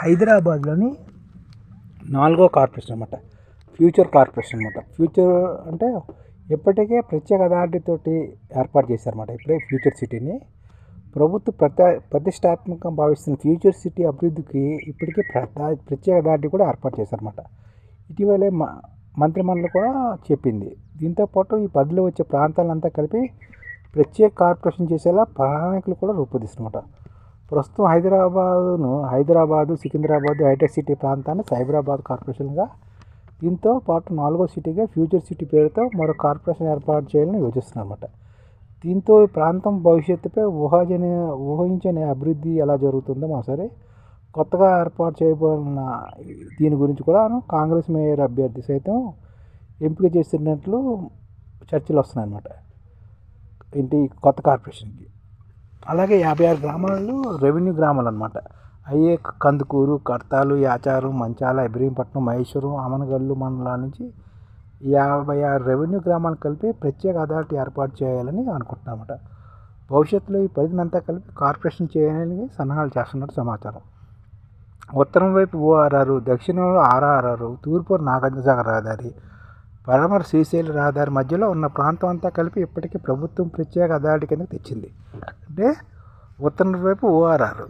హైదరాబాద్లోని నాలుగో కార్పొరేషన్ అనమాట ఫ్యూచర్ కార్పొరేషన్ అనమాట ఫ్యూచర్ అంటే ఇప్పటికే ప్రత్యేక అథారిటీతోటి ఏర్పాటు చేశారన్నమాట ఇప్పుడే ఫ్యూచర్ సిటీని. ప్రభుత్వ ప్రత ప్రతిష్టాత్మకంగా భావిస్తున్న ఫ్యూచర్ సిటీ అభివృద్ధికి ఇప్పటికే ప్రత్యేక అథారిటీ కూడా ఏర్పాటు చేశారన్నమాట. ఇటీవలే మ మంత్రిమండలి కూడా చెప్పింది. దీంతోపాటు ఈ పదిలో వచ్చే ప్రాంతాలంతా కలిపి ప్రత్యేక కార్పొరేషన్ చేసేలా ప్రణాళికలు కూడా రూపొందిస్తున్నమాట. ప్రస్తుతం హైదరాబాదును హైదరాబాదు సికింద్రాబాద్ హైటెక్ సిటీ ప్రాంతాన్ని సైబరాబాద్ కార్పొరేషన్గా దీంతో పాటు నాలుగో సిటీగా ఫ్యూచర్ సిటీ పేరుతో మరో కార్పొరేషన్ ఏర్పాటు చేయాలని యోచిస్తున్నారన్నమాట. దీంతో ఈ ప్రాంతం భవిష్యత్తుపై ఊహాజని ఊహించని అభివృద్ధి ఎలా జరుగుతుందో మా సరే కొత్తగా ఏర్పాటు చేయబడిన దీని గురించి కూడా కాంగ్రెస్ మేయర్ అభ్యర్థి సైతం ఎంపిక చేస్తున్నట్లు చర్చలు వస్తున్నాయన్నమాట. ఏంటి కొత్త కార్పొరేషన్కి. అలాగే యాభై ఆరు గ్రామాలు రెవెన్యూ గ్రామాలు అనమాట అయ్యే కందుకూరు కర్తాలు యాచారు మంచాల ఇబ్రహీంపట్నం మహేశ్వరం ఆమనగల్లు మండలాల నుంచి యాభై ఆరు రెవెన్యూ గ్రామాలు కలిపి ప్రత్యేక అథారిటీ ఏర్పాటు చేయాలని అనుకుంటున్నామట. భవిష్యత్తులో ఈ పరిధినంతా కలిపి కార్పొరేషన్ చేయాలని సన్నాహాలు చేస్తున్నట్టు సమాచారం. ఉత్తరం వైపు ఓఆర్ఆర్ దక్షిణంలో ఆర్ఆర్ఆర్ తూర్పు నాగార్జునసాగర్ రహదారి పడమర శ్రీశైల రహదారి మధ్యలో ఉన్న ప్రాంతం అంతా కలిపి ఇప్పటికీ ప్రభుత్వం ప్రత్యేక అథారిటీ కింద తెచ్చింది. అంటే ఉత్తరం వైపు ఓఆర్ఆర్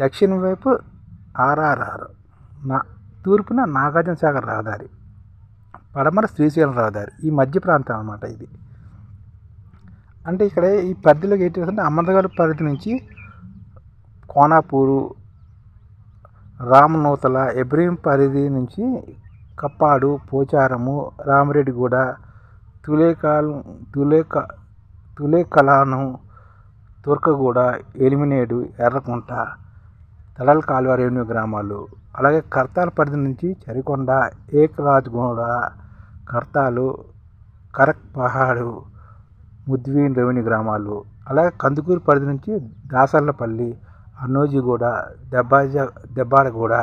దక్షిణం వైపు ఆర్ఆర్ఆర్ నా తూర్పున నాగార్జున సాగర్ రహదారి పడమర శ్రీశైలం రహదారి ఈ మధ్య ప్రాంతం అన్నమాట ఇది. అంటే ఇక్కడ ఈ పరిధిలోకి ఏంటి అంటే అమర్దగర్ పరిధి నుంచి కోనాపూరు రామనూతల ఎబ్రహీం పరిధి నుంచి కప్పాడు పోచారము రామిరెడ్డిగూడ తులేకాల్ తులేక తులేకలాను తుర్కగూడ ఎలిమినేడు ఎర్రకుంట తలల్ కాలువ రెవెన్యూ గ్రామాలు అలాగే కర్తాల పరిధి నుంచి చరికొండ ఏకరాజ్గూడ కర్తాలు కరక్ పహాడు ముద్వీన్ రెవెన్యూ గ్రామాలు అలాగే కందుకూరు పరిధి నుంచి దాసర్లపల్లి అన్నోజిగూడ దెబ్బాజ దెబ్బాడగూడ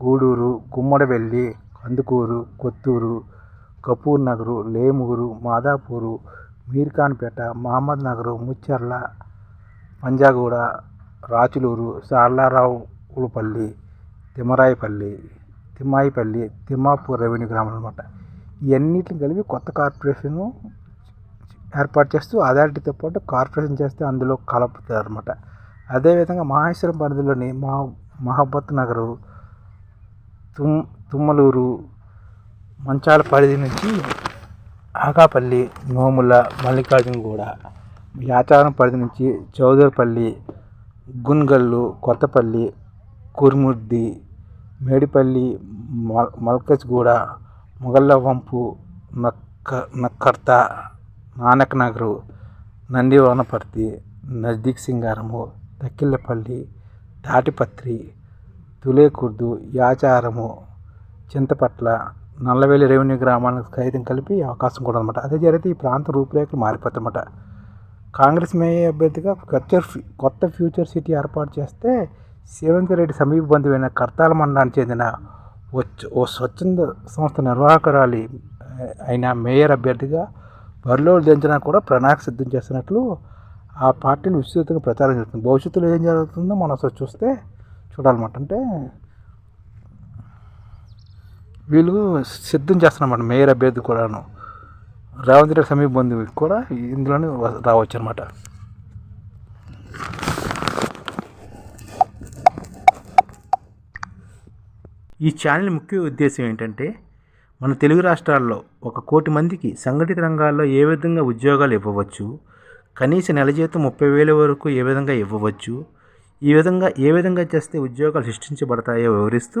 గూడూరు గుమ్మడవెల్లి కందుకూరు కొత్తూరు కపూర్ నగరు లేమూరు మాదాపూరు మీర్ఖాన్పేట మహమ్మద్ నగరు ముచ్చర్ల పంజాగూడ రాచులూరు సార్లారావులపల్లి తిమ్మరాయిపల్లి తిమ్మాయిపల్లి తిమ్మాపూర్ రెవెన్యూ గ్రామాలు అనమాట ఇవన్నిటిని కలిపి కొత్త కార్పొరేషన్ ఏర్పాటు చేస్తూ అథారిటీతో పాటు కార్పొరేషన్ చేస్తే అందులో కలుపుతారు అనమాట అదేవిధంగా మహేశ్వరం పరిధిలోని మహా మహబత్ నగరు తుమ్ తుమ్మలూరు మంచాల పరిధి నుంచి ఆకాపల్లి నోముల మల్లికార్జునగూడ యాచారం పరిధి నుంచి చౌదరపల్లి గున్గల్లు కొత్తపల్లి కుర్ముద్ది మేడిపల్లి మల్ మల్కజ్గూడ మొగళ్ళ వంపు నక్క నక్కర్త నానకనగరు నందివనపర్తి నజ్దీక్ సింగారము తక్కిళ్ళపల్లి తాటిపత్రి తులేకుర్దు యాచారము చింతపట్ల నల్లవేలి రెవెన్యూ గ్రామాలకు సైతం కలిపి అవకాశం కూడా అనమాట అదే జరిగితే ఈ ప్రాంత రూపురేఖలు మారిపోతాయన్నమాట కాంగ్రెస్ మేయర్ అభ్యర్థిగా ఫ్యూచర్ కొత్త ఫ్యూచర్ సిటీ ఏర్పాటు చేస్తే రేవంత్ రెడ్డి సమీప బంధువైన కర్తాల మండలానికి చెందిన ఓ స్వచ్ఛంద సంస్థ నిర్వాహకురాలి అయిన మేయర్ అభ్యర్థిగా బరిలో దించడానికి కూడా ప్రణాళిక సిద్ధం చేస్తున్నట్లు ఆ పార్టీలు విస్తృతంగా ప్రచారం చేస్తుంది భవిష్యత్తులో ఏం జరుగుతుందో మనం చూస్తే చూడాలన్నమాట. అంటే వీళ్ళు సిద్ధం చేస్తున్నమాట మేయర్ అభ్యర్థి కూడాను. రేవంత్ రెడ్డి సమీప బంధువు కూడా ఇందులోనే రావచ్చు అనమాట ఈ ఛానల్ ముఖ్య ఉద్దేశం ఏంటంటే మన తెలుగు రాష్ట్రాల్లో ఒక కోటి మందికి సంఘటిత రంగాల్లో ఏ విధంగా ఉద్యోగాలు ఇవ్వవచ్చు కనీస నెల జీతం ముప్పై వేల వరకు ఏ విధంగా ఇవ్వవచ్చు ఈ విధంగా ఏ విధంగా చేస్తే ఉద్యోగాలు సృష్టించబడతాయో వివరిస్తూ